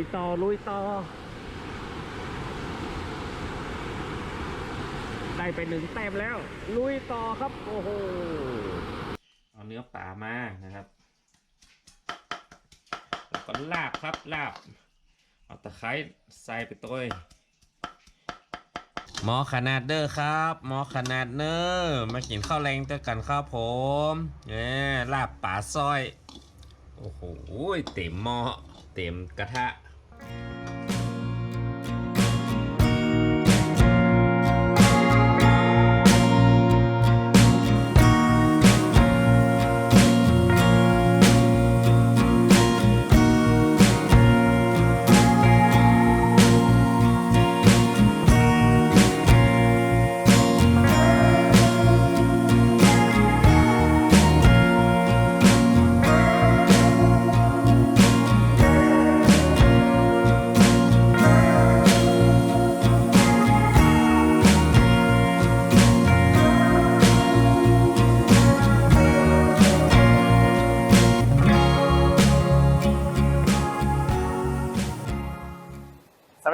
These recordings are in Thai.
ลุยต่อลุยต่อ ได้ไปหนึ่งแต้มแล้ว ลุยต่อครับ โอ้โหเอาเนื้อป่ามานะครับ แล้วก็ลาบครับลาบ เอาตะไคร้ใส่ไปตัวหมอขนาดเด้อครับหมอขนาดเนอร์มากินข้าวแรงเจอกันครับผมเนี่ยลาบป่าซอย โอ้โหเต็มหม้อเต็มกระทะ ส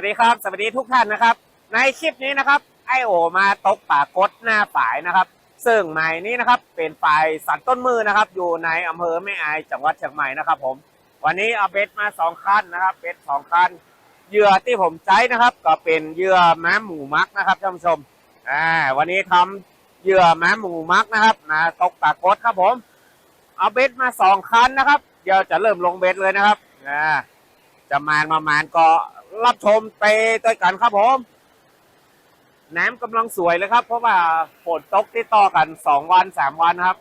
ดีครับ สวัสดีทุกท่านนะครับ ในคลิปนี้นะครับ ไอโอมาตกป่ากดหน้าฝายนะครับ ซึ่งหมายนี้นะครับเป็นฝ่ายสันต้นมือนะครับ อยู่ในอำเภอแม่อายจังหวัดเชียงใหม่นะครับผม วันนี้เอาเบ็ดมาสองคันนะครับ เบ็ดสองคัน เหยื่อที่ผมใช้นะครับ ก็เป็นเหยื่อม้าหมูมักนะครับท่านผู้ชม อ่า วันนี้ทำเหยื่อม้าหมูมักนะครับ มาตกป่ากดครับผม เอาเบ็ดมาสองคันนะครับ เดี๋ยวจะเริ่มลงเบ็ดเลยนะครับ อ่าจะมานมามานก็ รับชมไปด้วยกันครับผมน้ำกำลังสวยเลยครับ เพราะว่าฝนตกติดต่อกันสองวันสามวันครับ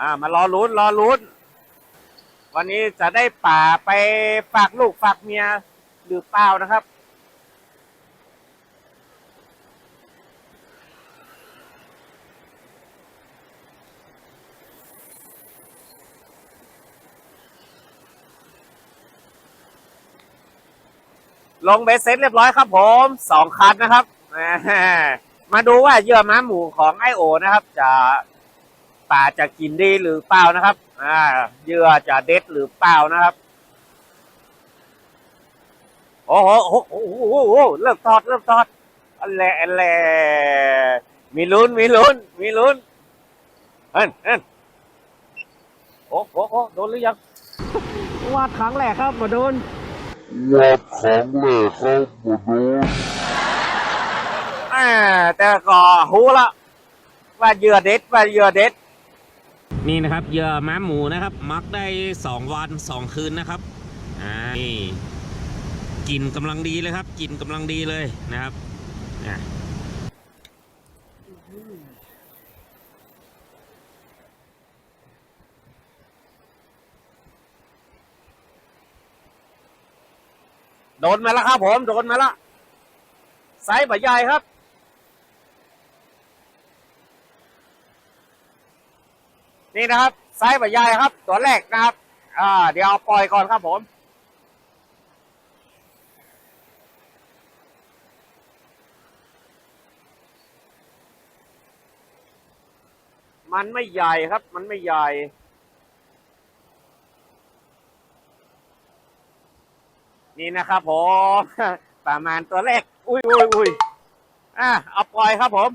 อ่ามารอลุ้นรอลุ้น วันนี้จะได้ป่าไปฝากลูกฝากเมียหรือเปล่านะครับ ลงเบสเซ็ตเรียบร้อยครับผมสองคันนะครับ มาดูว่าเหยื่อม้าหมูของไอโอนะครับ จะป่าจะกินดีหรือเปล่านะครับเหยื่อจะเด็ดหรือเปล่านะครับ โอ้โหโอ้โหเริ่มทอดเริ่มทอดอันแหละอันแหละมีลุ้นมีลุ้นมีลุ้นเฮ้ยเฮ้ยโอ้โหโอ้โหโดนหรือยังวาดครั้งแรกครับมาโดน วัดของแหลกเข้ามาโดนอ่าแต่ก็หูละว่าเหยื่อเด็ดว่าเหยื่อเด็ด นี่นะครับเหยื่อม้าหมูนะครับ มักได้สองวันสองคืนนะครับอ่านี่กลิ่นกำลังดีเลยครับกลิ่นกำลังดีเลยนะครับอะ โดนมาแล้วครับผมโดนมาล้วไซส์ใบใหญ่ครับ นี่นะครับไซส์ใบใหญ่ครับ ตัวแรกนะครับ อ่า เดี๋ยวปล่อยก่อนครับผมมันไม่ใหญ่ครับ มันไม่ใหญ่ นี่นะครับผมประมาณตัวแรก อุ้ยอุ้ยอุ้ยอะเอาปล่อยครับผม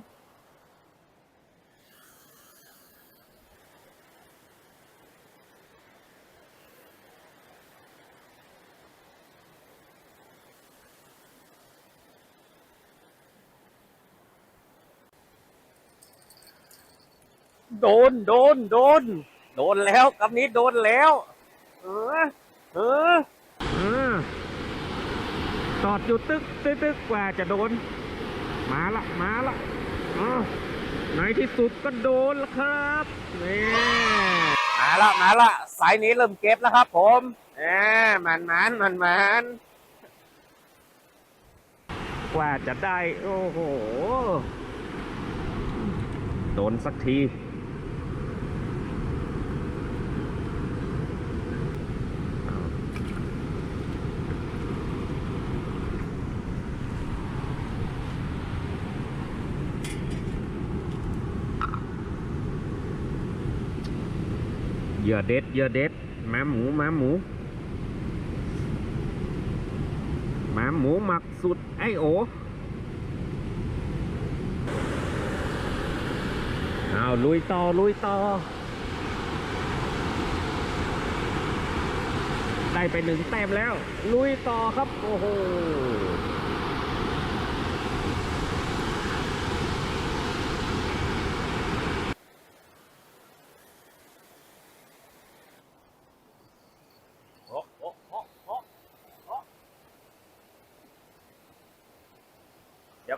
โดน โดน โดน โดนแล้วกับนี้โดนแล้ว เออ เออ ตอดอยู่ตึกตึกตึกกว่าจะโดน มาละมาละอ่าในที่สุดก็โดนแล้วครับนี่มาละมาละสายนี้เริ่มเก็บแล้วครับ ผมแหมมันมันมันมันกว่าจะได้ โอ้โห โดนสักที เยื่อเด็ดเยื่อเด็ดม้หมูม้หมูม้หมูหมักสุดไอโอเอาลุยต่อลุยต่อ ได้ไปหนึ่งแต้มแล้ว ลุยต่อครับ โอ้โห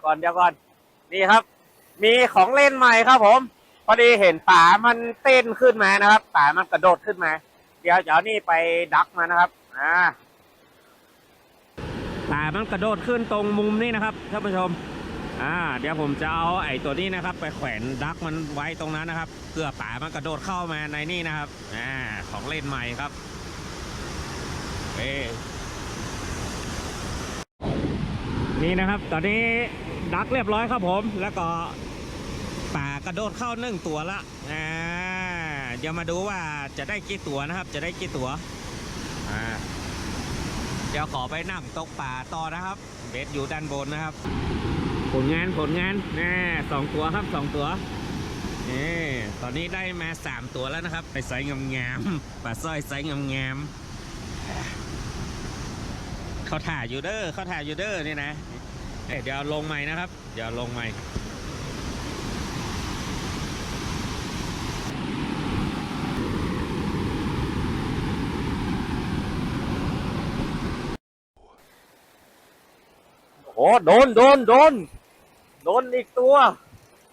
ก่อนเดี๋ยวก่อน นี่ครับ มีของเล่นใหม่ครับผม พอดีเห็นป่ามันเต้นขึ้นมานะครับป่ามันกระโดดขึ้นมา เดี๋ยวจะเอานี่ไปดักมานะครับอ่าป่ามันกระโดดขึ้นตรงมุมนี้นะครับท่านผู้ชมอ่าเดี๋ยวผมจะเอาไอ้ตัวนี้นะครับ ไปแขวนดักมันไว้ตรงนั้นนะครับเพื่อป่ามันกระโดดเข้ามาในนี่นะครับอ่าของเล่นใหม่ครับเอนี่นะครับ ตอนนี้ ดักเรียบร้อยครับผม แล้วก็ป่ากระโดดเข้าหนึ่งตัวละอ่าเดี๋ยวมาดูว่าจะได้กี่ตัวนะครับ จะได้กี่ตัวอ่าเดี๋ยวขอไปนั่งตกป่าต่อนะครับ เบสอยู่ด้านบนนะครับ ผลงานผลงานแน่สองตัวครับสองตัวนี่ตอนนี้ได้มาสามตัวแล้วนะครับ ไปไซส์งามๆปลาสร้อยไซส์งามๆเขาถ่ายอยู่เด้อเขาถ่ายอยู่เด้อนี่นะ เอ้ยเดี๋ยวลงใหม่นะครับ เดี๋ยวลงใหม่โอ้โดนโดนโดนโดนอีกตัว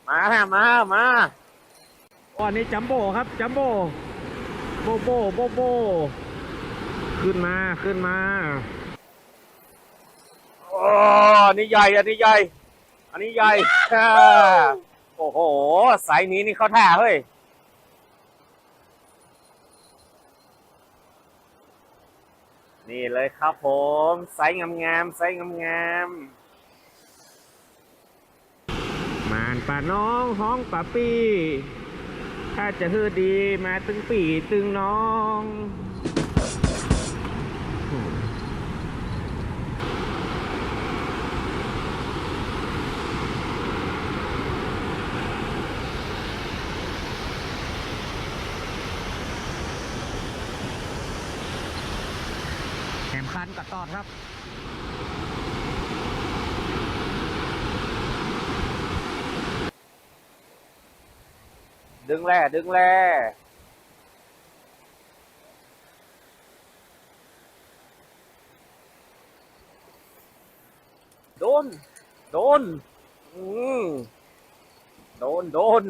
มาฮะมามาอ๋อนี่จัมโบ้ครับจัมโบ้โบโบโบโบขึ้นมาขึ้นมา โอ้อันนี้ใหญ่อันนี้ใหญ่ อันนี้ใหญ่อ่าโอ้โหสายนี้นี่เขาท่าเฮ้ย นี่เลยครับผมไซส์งามๆไซส์งามมานป่าน้องห้องป่าปี ถ้าจะฮือดีมาตึงปีตึงน้อง กับตอดครับดึงแร่ดึงแร่โดน โดน อืมโดน โดน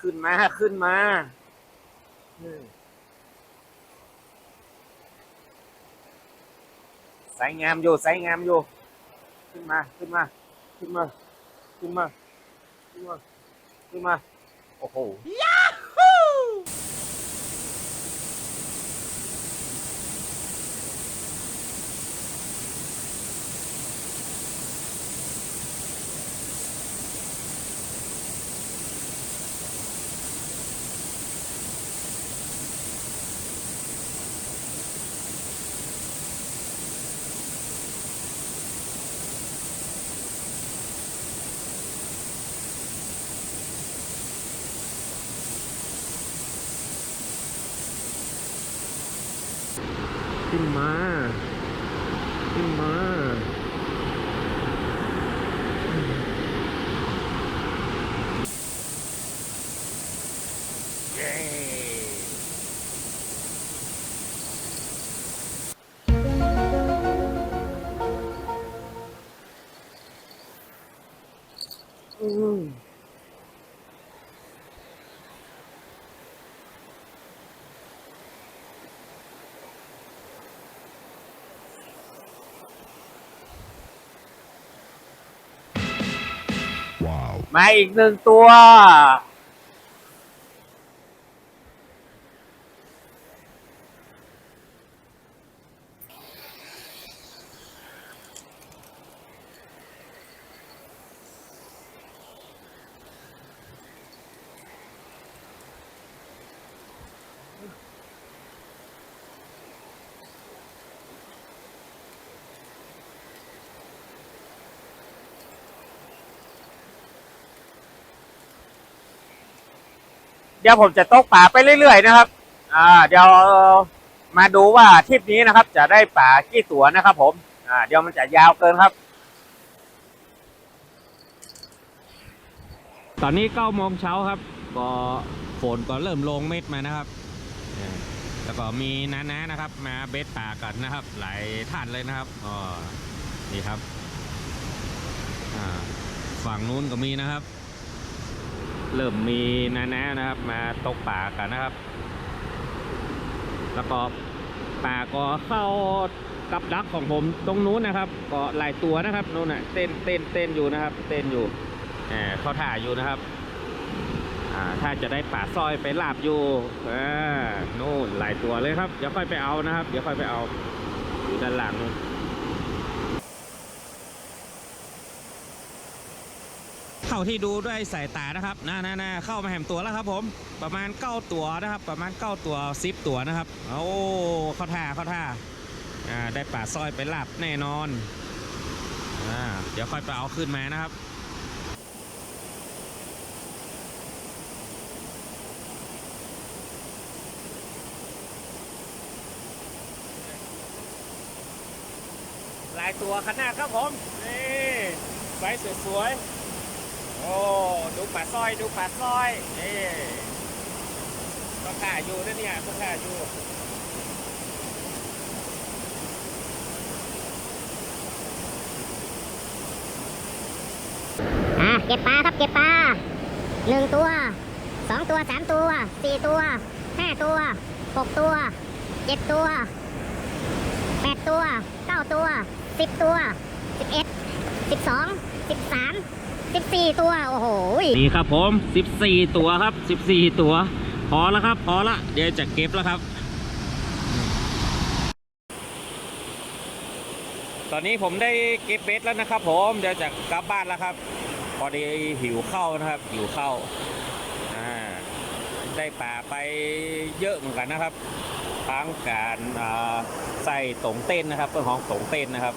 ขึ้นมา ขึ้นมาอืม ใส่งามอยู่ใส่งามอยู่ขึ้นมาขึ้นมาขึ้นมาขึ้นมาขึ้นมาขึ้นมาโอ้โห ขึ้นมา ขึ้นมา มาอีกหนึ่งตัว เดี๋ยวผมจะตกป่าไปเรื่อยๆนะครับ อ่า เดี๋ยวมาดูว่าทริปนี้นะครับ จะได้ป่ากี่ตัวนะครับ ผม อ่า เดี๋ยวมันจะยาวเกินครับ ตอนนี้เก้าโมงเช้าครับ ก็ฝนก็เริ่มลงเม็ดมานะครับแล้วก็มีน้าๆนะครับ มาเบ็ดป่ากันนะครับ หลายท่านเลยนะครับอ๋อนี่ครับฝั่งนู้นก็มีนะครับ เริ่มมีน้าๆนะครับ มาตกป่ากันนะครับ แล้วก็ป่าก็เข้ากับดักของผมตรงนู้นนะครับ ก็หลายตัวนะครับนู้นน่ะเต้นเต้นเต้นอยู่นะครับ เต้นอยู่อ่าเขาถ่ายอยู่นะครับอ่าถ้าจะได้ป่าสร้อยไปลาบอยู่อ่านู่นหลายตัวเลยครับ เดี๋ยวค่อยไปเอานะครับ เดี๋ยวค่อยไปเอาอยู่ด้านหลังนู่น เข้าที่ดูด้วยสายตานะครับน่าน่าน่าเข้ามาแหมตัวแล้วครับ ผม ประมาณเก้าตัวนะครับ ประมาณเก้าตัวสิบตัวนะครับ โอ้เข้าท่าเข้าท่าอ่าได้ป่าสร้อยไปลาบแน่นอนอ่าเดี๋ยวค่อยไปเอาขึ้นมานะครับหลายตัวขนาดครับผม นี่ไซส์สวยๆ อ้ดูป่าสร้อยดูป่าสร้อยนี่ต้องข่าอยู่นะเนี่ยต้องข่าอยู่อะเก็บปลาครับเก็บปลาหนึ่งตัวสองตัวสามตัวสี่ตัวห้าตัวหกตัวเจ็ดตัวแปดตัวเก้าตัวสิบตัวสิบเอ็ดสิบสองสิบสาม สิบสี่ตัว โอ้โหนี่ครับผม 14 ตัวครับ 14 ตัว พอแล้วครับ พอละ เดี๋ยวจะเก็บแล้วครับ ตอนนี้ผมได้เก็บเบ็ดแล้วนะครับ ผม เดี๋ยวจะกลับบ้านแล้วครับ พอดีหิวข้าวนะครับ หิวข้าวได้ปลาไปเยอะเหมือนกันนะครับทั้งการใส่ตงเต้นนะครับต้นของตงเต้นนะครับ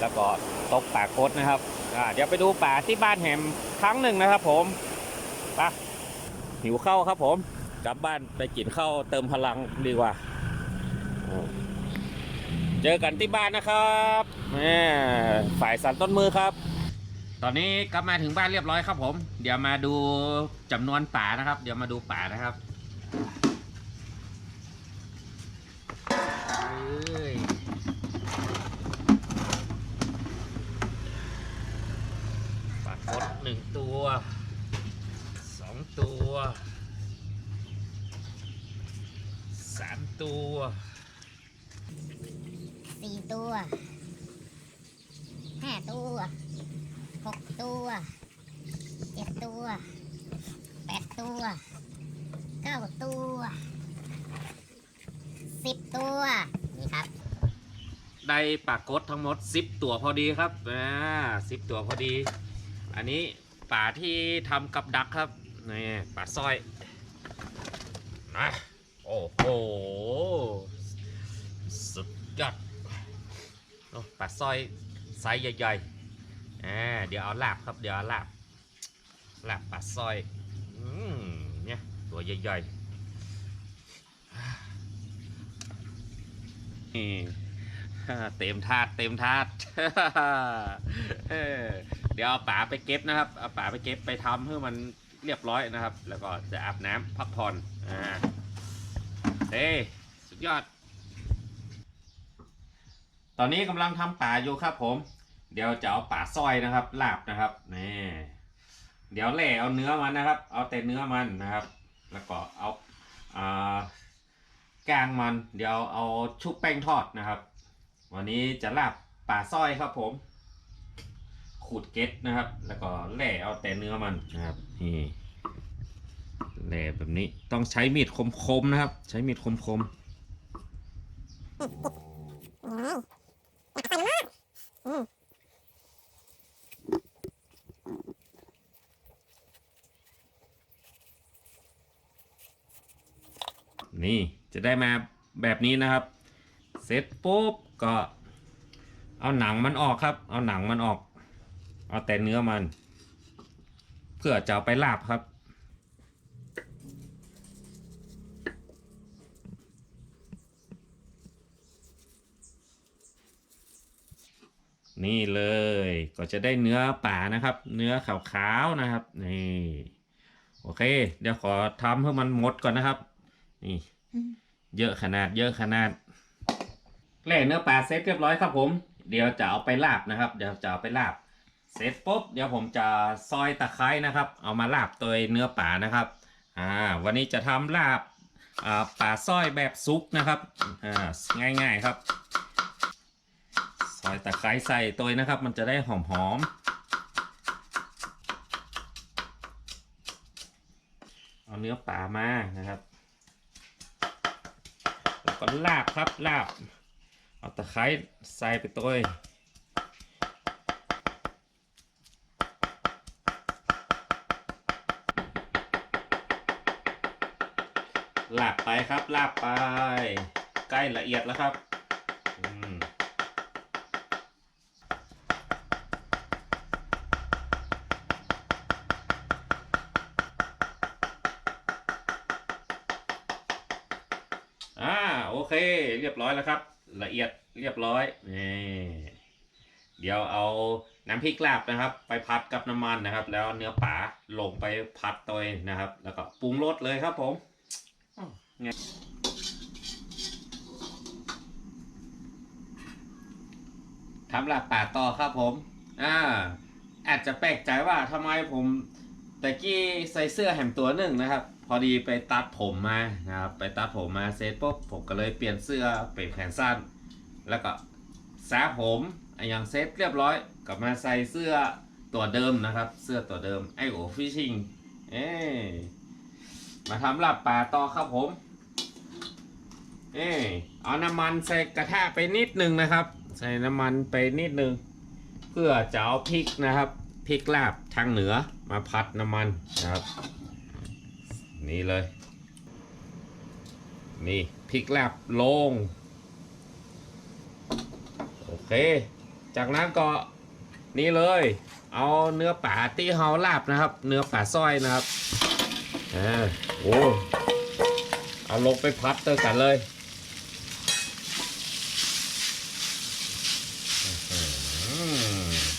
แล้วก็ ตกป่ากดนะครับเดี๋ยวไปดูป่าที่บ้านแหมครั้งหนึ่งนะครับ ผมไปหิวข้าวครับ ผมกลับบ้านไปกินข้าวเติมพลังดีกว่า เจอกันที่บ้านนะครับแม่ฝ่ายสันต้นมือครับ ตอนนี้กลับมาถึงบ้านเรียบร้อยครับ ผม เดี๋ยวมาดูจำนวนป่านะครับ เดี๋ยวมาดูป่านะครับเอ้ย ปลากดหนึ่งตัวสองตัวสาม ตัวสี่ตัวห้าตัวหกตัวเจ็ดตัวแปดตัวเก้าตัวสิบตัวนี่ครับ ได้ปลากดทั้งหมด10ตัวพอดีครับอ่าสิบตัวพอดี อันนี้ป่าที่ทำกับดักครับนี่ป่าสร้อยนะโอ้โห สุดยอดโอ้ป่าสร้อยไซส์ใหญ่ๆอ่าเดี๋ยวเอาลาบครับเดี๋ยวเอาลาบลาบป่าสร้อยอืมเนี่ยตัวใหญ่ๆนี่เต็มถาดเต็มถาดเดี๋ยวเอาป๋าไปเก็บนะครับเอาป๋าไปเก็บไปทำให้มันเรียบร้อยนะครับ แล้วก็จะอาบน้ำพักผ่อนอ่าเฮ้ ยอด ตอนนี้กำลังทำป่าอยู่ครับผม เดี๋ยวจะเอาป่าสร้อยนะครับ ลาบนะครับนี่เดี๋ยวแหล่เอาเนื้อมันนะครับ เอาแต่เนื้อมันนะครับ แล้วก็เอาอ่ากลางมัน เดี๋ยวเอาชุบแป้งทอดนะครับ วันนี้จะลาบป่าสร้อยครับผม ขูดเกล็ดนะครับ แล้วก็แหล่เอาแต่เนื้อมันนะครับนี่แหล่แบบนี้ต้องใช้มีดคมๆนะครับ ใช้มีดคมๆ นี่จะได้มาแบบนี้นะครับ เสร็จปุ๊บก็เอาหนังมันออกครับ เอาหนังมันออก เอาแต่เนื้อมัน เพื่อจะเอาไปลาบครับ ก็จะได้เนื้อป่านะครับ เนื้อขาวๆนะครับนี่โอเค เดี๋ยวขอทำให้มันหมดก่อนนะครับ นี่ เยอะขนาด เยอะขนาดแล่เนื้อปลาเสร็จเรียบร้อยครับผม เดี๋ยวจะเอาไปลาบนะครับ เดี๋ยวจะเอาไปลาบ เสร็จปุ๊บเดี๋ยวผมจะซอยตะไคร้นะครับ เอามาลาบตัวเนื้อป่านะครับ อ่า วันนี้จะทำลาบอ่าป่าซอยแบบซุกนะครับ อ่า ง่ายๆครับ ซอยตะไคร้ใส่ตัวนะครับ มันจะได้หอมๆเอาเนื้อป่ามานะครับแล้วก็ลาบครับลาบ เอาตะไคร้ใส่ไปตัวลาบไปครับลาบไป ใกล้ละเอียดแล้วครับอืมอ่าโอเค เรี ยบร้อยแล้วครับ ละเอียดเรียบร้อยนี่เดี๋ยวเอาน้ำพริกลาบนะครับ ไปผัดกับน้ำมันนะครับ แล้วเนื้อป่าลงไปผัดตัวนะครับ แล้วก็ปรุงรสเลยครับผมไงทำลาบป่าต่อครับผม อ่า อาจจะแปลกใจว่าทำไมผมตะกี้ใส่เสื้อแหมตัวหนึ่งนะครับ พอดีไปตัดผมมานะครับไปตัดผมมาเสร็จปุ๊บผมก็เลยเปลี่ยนเสื้อเป็นแขนสั้น แล้วก็สระผมอะอย่างเซ็ตเรียบร้อยกลับมาใส่เสื้อตัวเดิมนะครับ เสื้อตัวเดิมไอโอฟิชชิงเอ๊มาทำลาบป่าต่อครับผม เอ๊เอาน้ำมันใส่กระทะไปนิดนึงนะครับ ใส่น้ำมันไปนิดนึง เพื่อจะเอาพริกนะครับพริกลาบทางเหนือมาผัดน้ำมันนะครับ นี่เลย นี่พลิกลบลง โอเค จากนั้นก็นี่เลย เอาเนื้อป่าที่เฮาลาบนะครับ เนื้อป่าสร้อยนะครับอ่าโอ้เอาลงไปพัดเตอกันเลยอื้อหือ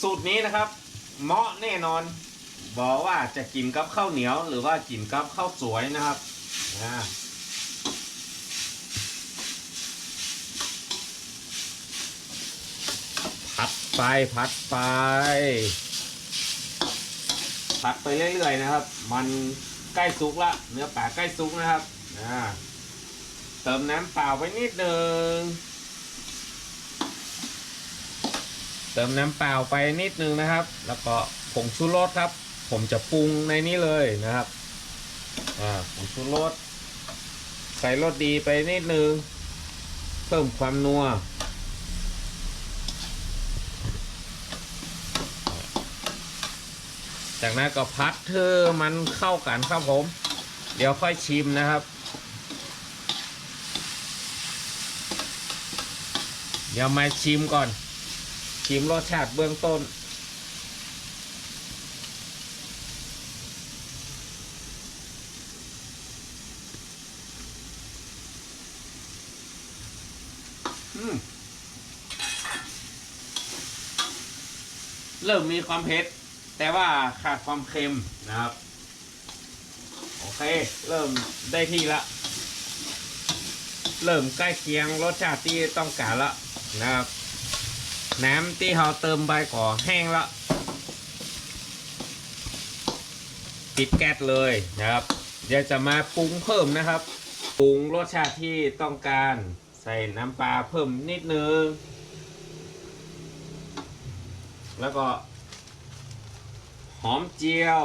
สูตร นี้นะครับเหมาะแน่นอนบอกว่าจะกินกับข้าวเหนียว หรือว่ากินกับข้าวสวยนะครับอ่าพัดไปพัดไปพัดไปเรื่อยๆนะครับ มันใกล้สุกละเนื้อปลาใกล้สุกนะครับอ่าเติมน้ำเปล่าไปนิดนึง เติมน้ำเปล่าไปนิดนึงนะครับ แล้วก็ผงชูรสครับ ผมจะปรุงในนี้เลยนะครับอ่าผงชูรสใส่รสดีไปนิดนึง เพิ่มความนัวจากนั้นก็พัดเธอมันเข้ากันครับผม เดี๋ยวค่อยชิมนะครับเดี๋ยวมาชิมก่อน ชิมรสชาติเบื้องต้นอืมเริ่มมีความเผ็ด แต่ว่าขาดความเค็มนะครับ โอเค เริ่มได้ที่ละ เริ่มใกล้เคียงรสชาติที่ต้องการละนะครับ น้ำที่เราเติมไปก่อแห้งและปิดแก๊สเลยนะครับ เดี๋ยวจะมาปรุงเพิ่มนะครับ ปรุงรสชาติที่ต้องการใส่น้ำปลาเพิ่มนิดนึง แล้วก็หอมเจียว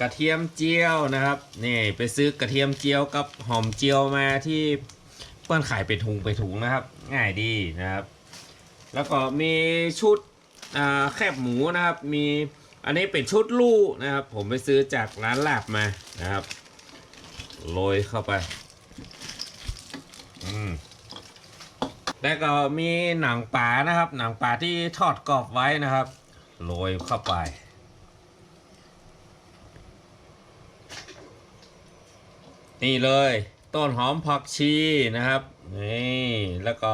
กระเทียมเจียวนะครับ นี่ไปซื้อกระเทียมเจียวกับหอมเจียวมาที่ เปิ้ลขายเป็นถุงไปถุงนะครับ ง่ายดีนะครับ แล้วก็มีชุดแคบหมูนะครับ มีอันนี้เป็นชุดลู่นะครับ ผมไปซื้อจากร้านหลับมานะครับโรยเข้าไปอืมแล้วก็มีหนังปลานะครับ หนังปลาที่ทอดกรอบไว้นะครับโรยเข้าไปนี่เลย ต้นหอมผักชีนะครับนี่แล้วก็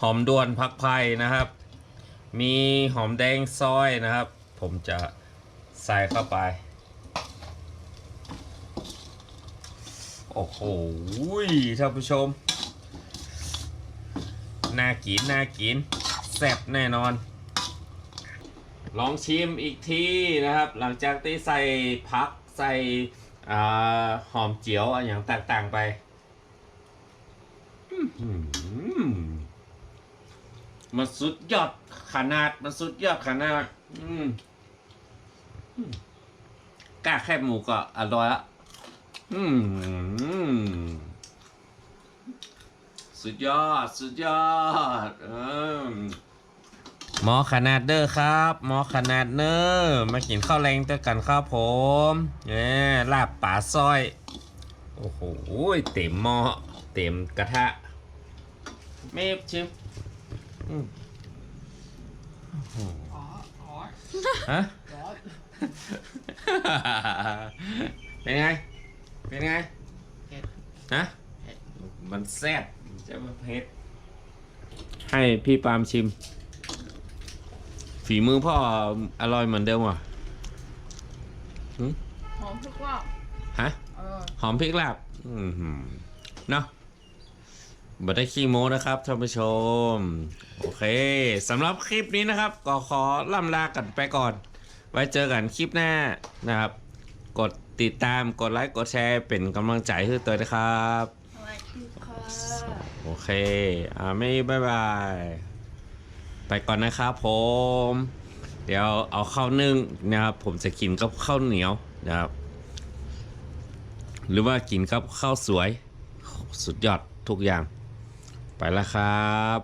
หอมดวนผักไผ่นะครับ มีหอมแดงซอยนะครับ ผมจะใส่เข้าไปโอ้โหท่านผู้ชม น่ากิน น่ากิน แซ่บแน่นอน ลองชิมอีกทีนะครับ หลังจากที่ใส่พักใส่ อ่าหอมเจียวอะไรอย่างต่างๆไปอื้อหือมันสุดยอดขนาด มันสุดยอดขนาดอืมอืมกล้าแคบหมูก็อร่อยละอืมสุดยอด สุดยอดเออ หมอขนาดเด้อครับหมอขนาดเนอมากินข้าวแรงด้วยกันครับผมเนี่ยลาบป่าซอย โอ้โหเต็มหม้อเต็มกระทะไม่ชิมอืมฮะเป็นไง เป็นไงฮะมันแซ่บมันจะมาเผ็ดให้พี่ปาล์มชิม ฝีมือพ่ออร่อยเหมือนเดิมว่ะหอมทุกรอบฮะ เออหอมพริกลาบอืมหืมเนาะบัได้ขี้โม้นะครับท่านผู้ชม โอเคสำหรับคลิปนี้นะครับ ก็ขอล่ำลากันไปก่อน ไว้เจอกันคลิปหน้านะครับ กดติดตามกดไลค์กดแชร์เป็นกำลังใจให้ตัวนะครับ สวัสดีค่ะ โอเค อ่าไม่บายบาย ไปก่อนนะครับผม เดี๋ยวเอาข้าวนึ่งนะครับ ผมจะกินกับข้าวเหนียวนะครับ หรือว่ากินกับข้าวสวย สุดยอดทุกอย่าง ไปแล้วครับ